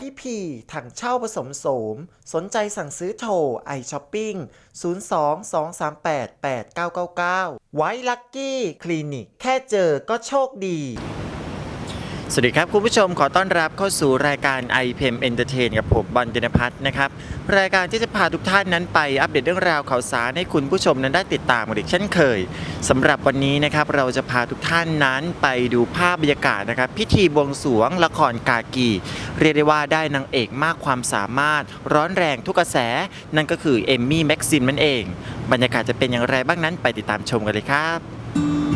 ดี้พีถังเช่าผสมโสม สนใจสั่งซื้อโทรไอช้อปปิ้ง 02-238-8999 ไว้ลักกี้ คลินิก แค่เจอก็โชคดี สวัสดีครับ คุณผู้ชมขอต้อนรับเข้าสู่รายการ i p m Entertain กับผมบอลเดนพัฒน์นะครับ รายการที่จะพาทุกท่านนั้นไปอัปเดตเรื่องราวข่าวสารให้คุณผู้ชมนั้นได้ติดตามกันอีกเช่นเคยสำหรับวันนี้นะครับเราจะพาทุกท่านนั้นไปดูภาพบรรยากาศนะครับ พิธีบวงสรวงละครกากี เรียกได้ว่าได้นางเอกมากความสามารถ ร้อนแรงทุกกระแส นั่นก็คือเอมมี่แม็กซิมนั่นเอง บรรยากาศจะเป็นอย่างไรบ้างนั้นไปติดตามชมกันเลยครับ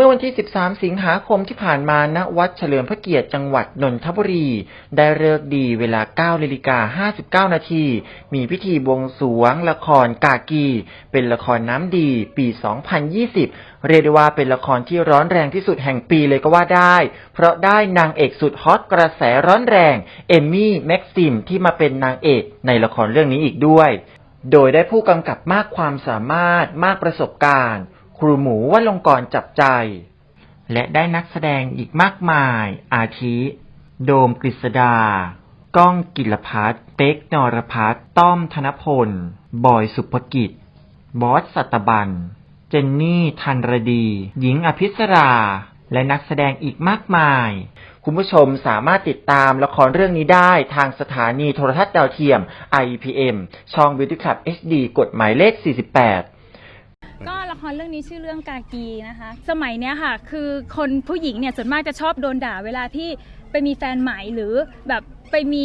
มื่อวันที่ 13 สิงหาคมที่ผ่านมาณวัดเฉลิมพระเกียรติจังหวัดนนทบุรี ได้เลิกดีเวลา9นาฬิกา59 นาที มีพิธีบวงสรวง ละครกากี เป็นละครน้ำดีปี 2020 เรียกได้ว่าเป็นละครที่ร้อนแรงที่สุดแห่งปีเลยก็ว่าได้ เพราะได้นางเอกสุดฮอตกระแสร้อนแรง เอมมี่แม็กซิมที่มาเป็นนางเอกในละครเรื่องนี้อีกด้วย โดยได้ผู้กำกับมากความสามารถมากประสบการณ์ ครูหมูวัลงกรจับใจ และได้นักแสดงอีกมากมาย อาทิ โดมกฤษดา ก้องกิลพัฒน์เป๊กนรพัฒน์ต้อมธนพล บอยสุภกิจ บอสสัตบัน เจนนี่ทันรดี หญิงอภิสรา และนักแสดงอีกมากมาย คุณผู้ชมสามารถติดตามละครเรื่องนี้ได้ทางสถานีโทรทัศน์ดาวเทียม IPM ช่อง Beauty Club HD กฎหมายเลข 48 ก็ละครเรื่องนี้ชื่อเรื่องกากีนะคะ สมัยเนี้ยค่ะ คือคนผู้หญิงเนี่ยส่วนมากจะชอบโดนด่าเวลาที่ไปมีแฟนใหม่หรือแบบไปมี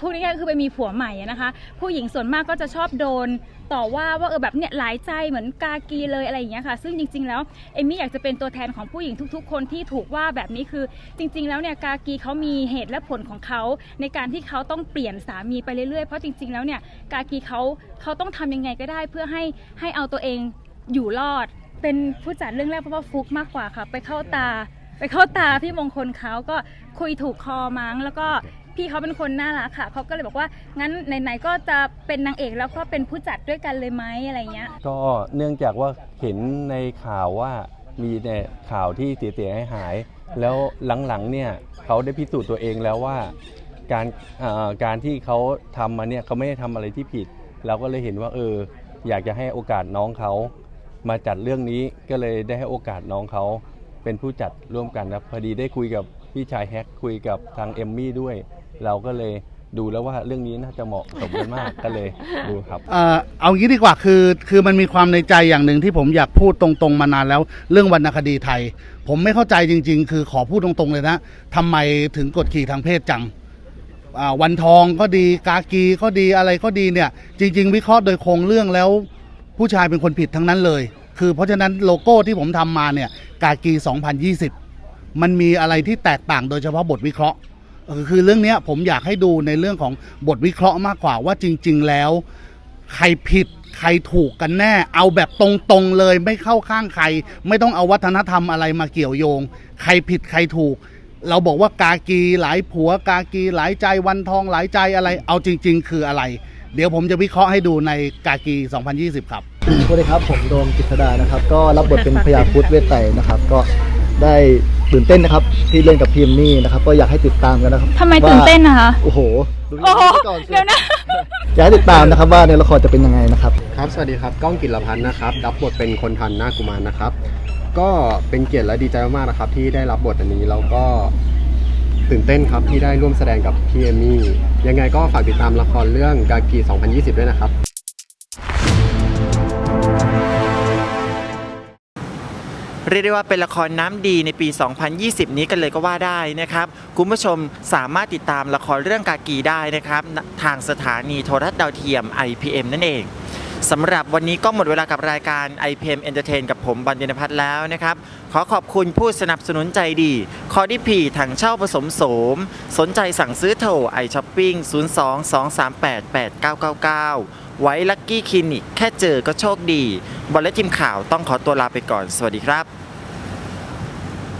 พูดง่ายๆคือไปมีผัวใหม่อะนะคะ ผู้หญิงส่วนมากก็จะชอบโดนต่อว่าว่าเออแบบเนี่ยหลายใจเหมือนกากีเลยอะไรอย่างเงี้ยค่ะ ซึ่งจริง ๆ แล้วเอมมี่อยากจะเป็นตัวแทนของผู้หญิงทุก ๆ คนที่ถูกว่าแบบนี้คือจริง ๆ แล้วเนี่ยกากีเขามีเหตุและผลของเขาในการที่เขาต้องเปลี่ยนสามีไปเรื่อยๆเพราะจริง ๆ แล้วเนี่ยกากีเขาเขาต้องทำยังไงก็ได้เพื่อให้ให้เอาตัวเอง อยู่รอด เป็นผู้จัดเรื่องแรกเพราะว่าฟุกมากกว่าค่ะ ไปเข้าตา ไปเข้าตาพี่มงคลเขาก็คุยถูกคอมั้งแล้วก็พี่เขาเป็นคนน่ารักค่ะ เขาก็เลยบอกว่างั้นไหนๆก็จะเป็นนางเอกแล้วก็เป็นผู้จัดด้วยกันเลยไหมอะไรเงี้ย ก็เนื่องจากว่าเห็นในข่าวว่ามีแต่ข่าวที่เสียหายๆแล้วหลังๆเนี่ยเขาได้พิสูจน์ตัวเองแล้วว่า การเอ่อการที่เขาทำมาเนี่ยเขาไม่ได้ทำอะไรที่ผิด เราก็เลยเห็นว่าเอออยากจะให้โอกาสน้องเขา มาจัดเรื่องนี้ก็เลยได้ให้โอกาสน้องเขาเป็นผู้จัดร่วมกันนะพอดีได้คุยกับพี่ชายแฮกคุยกับทางเอมมี่ด้วย เราก็เลยดูแล้วว่าเรื่องนี้น่าจะเหมาะสมกันมาก ก็เลยดูครับ เอ่อเอางี้ดีกว่าคือคือมันมีความในใจอย่างหนึ่งที่ผมอยากพูดตรงๆมานานแล้ว เรื่องวรรณคดีไทย ผมไม่เข้าใจจริง ๆ คือขอพูดตรงๆเลยนะทำไมถึงกดขี่ทางเพศจังอ่าวันทองก็ดีกากีก็ดีอะไรก็ดีเนี่ย จริง ๆ วิเคราะห์โดยโครงเรื่องแล้ว ผู้ชายเป็นคนผิดทั้งนั้นเลย คือเพราะฉะนั้นโลโก้ที่ผมทำมาเนี่ยกากี 2020 มันมีอะไรที่แตกต่างโดยเฉพาะบทวิเคราะห์ คือเรื่องนี้ผมอยากให้ดูในเรื่องของบทวิเคราะห์มากกว่าว่าจริง ๆ แล้ว ใครผิดใครถูกกันแน่ เอาแบบตรงๆเลยไม่เข้าข้างใคร ไม่ต้องเอาวัฒนธรรมอะไรมาเกี่ยวโยง ใครผิดใครถูก เราบอกว่ากากีหลายผัวกากีหลายใจวันทองหลายใจอะไร เอาจริง ๆ คืออะไร เดี๋ยวผมจะวิเคราะห์ให้ดูในกากี 2020 ครับ สวัสดีครับ ผมโดมกิษดานะครับ ก็รับบทเป็นพญาพุทธเวทไตรนะครับ ก็ได้ตื่นเต้นนะครับที่เล่นกับพีเอมมี่นะครับ ก็อยากให้ติดตามกันนะครับทำไมตื่นเต้นนะคะว่าโอ้โหดูโอ้โหก่อนสิเดี๋ยวนะ อยากให้ติดตามนะครับว่าในละครจะเป็นยังไงนะครับ ครับ สวัสดีครับก้องกิรพันธ์นะครับ รับบทเป็นคนทันหน้ากุมารนะครับ ก็เป็นเกียรติและดีใจมากๆนะครับ ที่ได้รับบทอันนี้แล้วก็ตื่นเต้นครับที่ได้ร่วมแสดงกับพี่เอมมี่ยังไงก็ฝากติดตามละครเรื่องกากี 2020 ด้วยนะครับ เรียกได้ว่าเป็นละครน้ำดีในปี 2020 นี้กันเลยก็ว่าได้นะครับ คุณผู้ชมสามารถติดตามละครเรื่องกากีได้นะครับ ทางสถานีโทรทัศน์ดาวเทียม IPM นั่นเอง สำหรับวันนี้ก็หมดเวลากับรายการ IPM Entertain กับผมบันเดนพัฒน์แล้วนะครับ ขอขอบคุณผู้สนับสนุนใจดี คอดิพีถังเช่าผสมโสม สนใจสั่งซื้อโทรไอช้อปปิ้ง 02-238-8999 ไว้ลักกี้คลินิก แค่เจอก็โชคดี บอลและทีมข่าวต้องขอตัวลาไปก่อน สวัสดีครับ